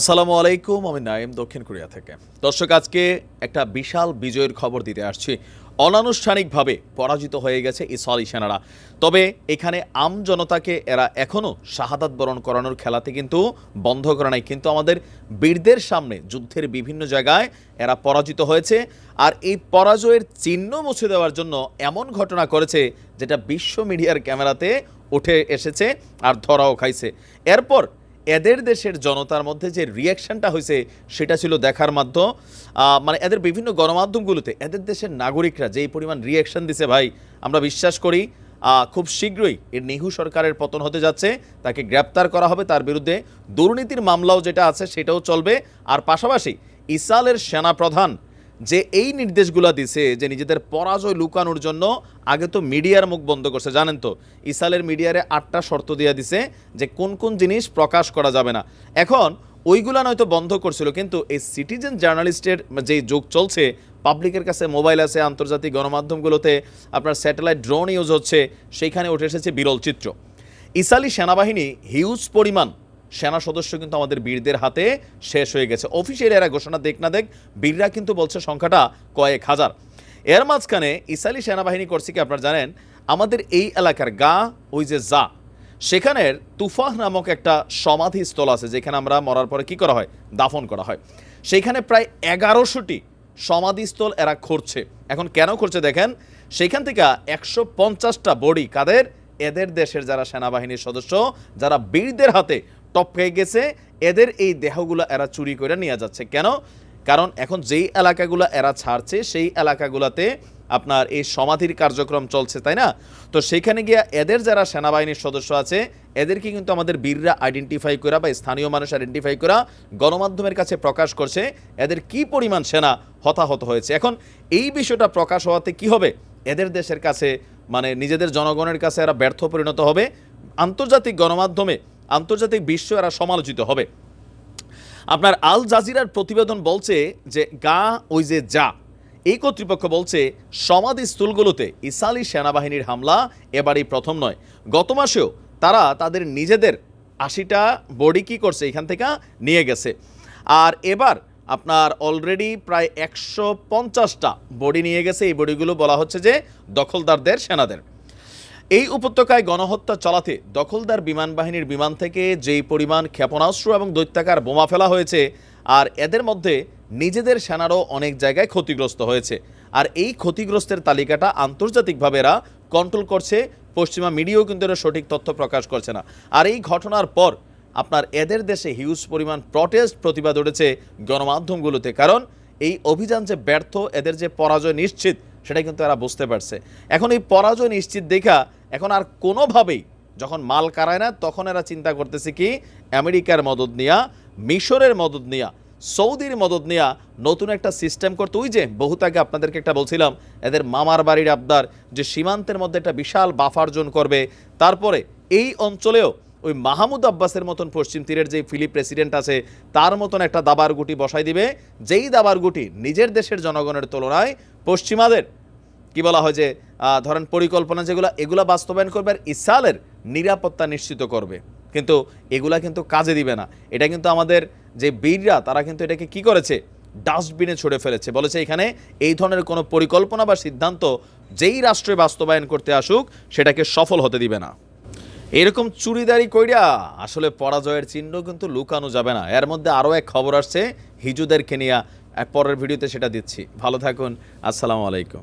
আসসালামু আলাইকুম, আমি নাইম দক্ষিণ কোরিয়া থেকে। দর্শক, আজকে একটা বিশাল বিজয়ের খবর দিতে আসছি। অনানুষ্ঠানিকভাবে পরাজিত হয়ে গেছে ইসরায়েলি সেনারা। তবে এখানে আম জনতাকে এরা এখনও শাহাদাত বরণ করানোর খেলাতে কিন্তু বন্ধ করে নাই। কিন্তু আমাদের বীরদের সামনে যুদ্ধের বিভিন্ন জায়গায় এরা পরাজিত হয়েছে। আর এই পরাজয়ের চিহ্ন মুছে দেওয়ার জন্য এমন ঘটনা করেছে যেটা বিশ্ব মিডিয়ার ক্যামেরাতে উঠে এসেছে আর ধরাও খাইছে। এরপর এদের দেশের জনতার মধ্যে যে রিয়াকশনটা হয়েছে, সেটা ছিল দেখার মাধ্যম। মানে এদের বিভিন্ন গণমাধ্যমগুলোতে এদের দেশের নাগরিকরা যেই পরিমাণ রিয়াকশন দিছে ভাই, আমরা বিশ্বাস করি। খুব শীঘ্রই এর নেহু সরকারের পতন হতে যাচ্ছে, তাকে গ্রেপ্তার করা হবে তার বিরুদ্ধে। দুর্নীতির মামলাও যেটা আছে সেটাও চলবে। আর পাশাপাশি ইসরায়েলের সেনাপ্রধান যে এই নির্দেশগুলো দিছে যে নিজেদের পরাজয় লুকানোর জন্য আগে তো মিডিয়ার মুখ বন্ধ করছে, জানেন তো? ইসালের মিডিয়ারে আটটা শর্ত দিয়ে দিছে যে কোন কোন জিনিস প্রকাশ করা যাবে না। এখন ওইগুলা নয়তো বন্ধ করছিল, কিন্তু এই সিটিজেন জার্নালিস্টের যে যুগ চলছে, পাবলিকের কাছে মোবাইল আছে, আন্তর্জাতিক গণমাধ্যমগুলোতে আপনার স্যাটেলাইট ড্রোন ইউজ হচ্ছে, সেইখানে উঠে এসেছে বিরল চিত্র। ইসালি সেনাবাহিনী হিউজ পরিমাণ সেনা সদস্য কিন্তু আমাদের বীরদের হাতে শেষ হয়ে গেছে। অফিসিয়াল এরা ঘোষণা দেখ না দেখ, বীররা কিন্তু বলছে সংখ্যাটা কয়েক হাজার। এর মাঝখানে ইসালি সেনাবাহিনী করছে কি আপনারা জানেন, আমাদের এই এলাকার গা, ওই যে যা সেখানের তুফাহ নামক একটা সমাধি স্থল আছে, যেখানে আমরা মরার পরে কি করা হয়? দাফন করা হয়। সেইখানে প্রায় এগারোশোটি সমাধিস্থল এরা খুঁড়ছে। এখন কেন করছে দেখেন? সেইখান থেকে একশো পঞ্চাশটা বডি, কাদের? এদের দেশের যারা সেনাবাহিনীর সদস্য, যারা বীরদের হাতে টপকে গেছে। এদের এই দেহগুলো এরা চুরি করে নিয়ে যাচ্ছে। কেন? কারণ এখন যেই এলাকাগুলো এরা ছাড়ছে, সেই এলাকাগুলোতে আপনার এই সমাধির কার্যক্রম চলছে, তাই না? তো সেখানে গিয়ে এদের যারা সেনাবাহিনীর সদস্য আছে, এদেরকে কিন্তু আমাদের বীররা আইডেন্টিফাই করা বা স্থানীয় মানুষ আইডেন্টিফাই করা গণমাধ্যমের কাছে প্রকাশ করছে, এদের কি পরিমাণ সেনা হতাহত হয়েছে। এখন এই বিষয়টা প্রকাশ হওয়াতে কি হবে? এদের দেশের কাছে মানে নিজেদের জনগণের কাছে এরা ব্যর্থ পরিণত হবে। আন্তর্জাতিক গণমাধ্যমে আন্তর্জাতিক বিশ্ব এরা সমালোচিত হবে। আপনার আল জাজিরার প্রতিবেদন বলছে যে গা ওই যে যা এই কর্তৃপক্ষ বলছে সমাধি স্থলগুলোতে ইসালি সেনাবাহিনীর হামলা এবারই প্রথম নয়। গত মাসেও তারা তাদের নিজেদের আশিটা বডি কি করছে এখান থেকে নিয়ে গেছে। আর এবার আপনার অলরেডি প্রায় একশো পঞ্চাশটা বডি নিয়ে গেছে। এই বডিগুলো বলা হচ্ছে যে দখলদারদের, সেনাদের। এই উপত্যকায় গণহত্যা চালাতে দখলদার বিমান বাহিনীর বিমান থেকে যেই পরিমাণ ক্ষেপণাস্ত্র এবং দৈত্যাকার বোমা ফেলা হয়েছে, আর এদের মধ্যে নিজেদের সেনারও অনেক জায়গায় ক্ষতিগ্রস্ত হয়েছে। আর এই ক্ষতিগ্রস্তের তালিকাটা আন্তর্জাতিকভাবে এরা কন্ট্রোল করছে, পশ্চিমা মিডিয়াও কিন্তু এরা সঠিক তথ্য প্রকাশ করছে না। আর এই ঘটনার পর আপনার এদের দেশে হিউজ পরিমাণ প্রটেস্ট প্রতিবাদ উঠেছে গণমাধ্যমগুলোতে। কারণ এই অভিযান যে ব্যর্থ, এদের যে পরাজয় নিশ্চিত সেটা কিন্তু এরা বুঝতে পারছে। এখন এই পরাজয় নিশ্চিত দেখা এখন আর কোনোভাবেই যখন মাল কারায় না, তখন এরা চিন্তা করতেছে কি, আমেরিকার মদত নেয়া, মিশরের মদত নেয়া, সৌদির মদত নেয়া, নতুন একটা সিস্টেম করতে ওই যে বহুত আগে আপনাদেরকে একটা বলছিলাম, এদের মামার বাড়ির আবদার, যে সীমান্তের মধ্যে একটা বিশাল বাফার জোন করবে। তারপরে এই অঞ্চলেও ওই মাহমুদ আব্বাসের মতন পশ্চিম তীরের যে ফিলিপ প্রেসিডেন্ট আছে, তার মতন একটা দাবার গুটি বসাই দিবে। যেই দাবার গুটি নিজের দেশের জনগণের তুলনায় পশ্চিমাদের, কি বলা হয় যে ধরেন পরিকল্পনা যেগুলো, এগুলা বাস্তবায়ন করবে আর ইসরায়েলের নিরাপত্তা নিশ্চিত করবে। কিন্তু এগুলা কিন্তু কাজে দিবে না। এটা কিন্তু আমাদের যে বীররা, তারা কিন্তু এটাকে কি করেছে? ডাস্টবিনে ছুড়ে ফেলেছে। বলেছে এখানে এই ধরনের কোনো পরিকল্পনা বা সিদ্ধান্ত যেই রাষ্ট্রে বাস্তবায়ন করতে আসুক, সেটাকে সফল হতে দিবে না। এরকম চুরিদারি কইরা আসলে পরাজয়ের চিহ্ন কিন্তু লুকানো যাবে না। এর মধ্যে আরও এক খবর আসছে, হিজুদেরকে নিয়ে। পরের ভিডিওতে সেটা দিচ্ছি। ভালো থাকুন, আসসালামু আলাইকুম।